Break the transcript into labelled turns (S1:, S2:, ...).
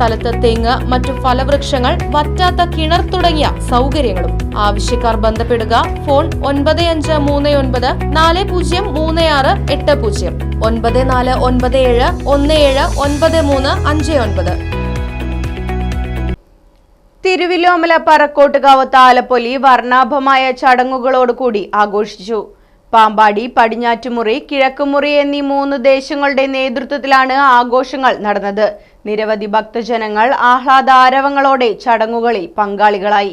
S1: സ്ഥലത്ത് തെങ്ങ് മറ്റു ഫലവൃക്ഷങ്ങൾ വറ്റാത്ത കിണർ തുടങ്ങിയ സൗകര്യങ്ങളും. ആവശ്യക്കാർ ബന്ധപ്പെടുക ഫോൺ ഒൻപത് അഞ്ച് മൂന്ന് ഒൻപത് നാല് പൂജ്യം മൂന്ന് ആറ് എട്ട് പൂജ്യം. ഒൻപത് നാല് ഒൻപത് ഏഴ് ഒന്ന് ഏഴ് ഒൻപത് മൂന്ന് അഞ്ച് ഒൻപത്.
S2: തിരുവില്ലോമല പറക്കോട്ടുകാവ് താലപ്പൊലി വർണാഭമായ ചടങ്ങുകളോടുകൂടി ആഘോഷിച്ചു. പാമ്പാടി പടിഞ്ഞാറ്റുമുറി കിഴക്കുമുറി എന്നീ മൂന്ന് ദേശങ്ങളുടെ നേതൃത്വത്തിലാണ് ആഘോഷങ്ങൾ നടന്നത്. നിരവധി ഭക്തജനങ്ങൾ ആഹ്ലാദാരവങ്ങളോടെ ചടങ്ങുകളിൽ പങ്കാളികളായി.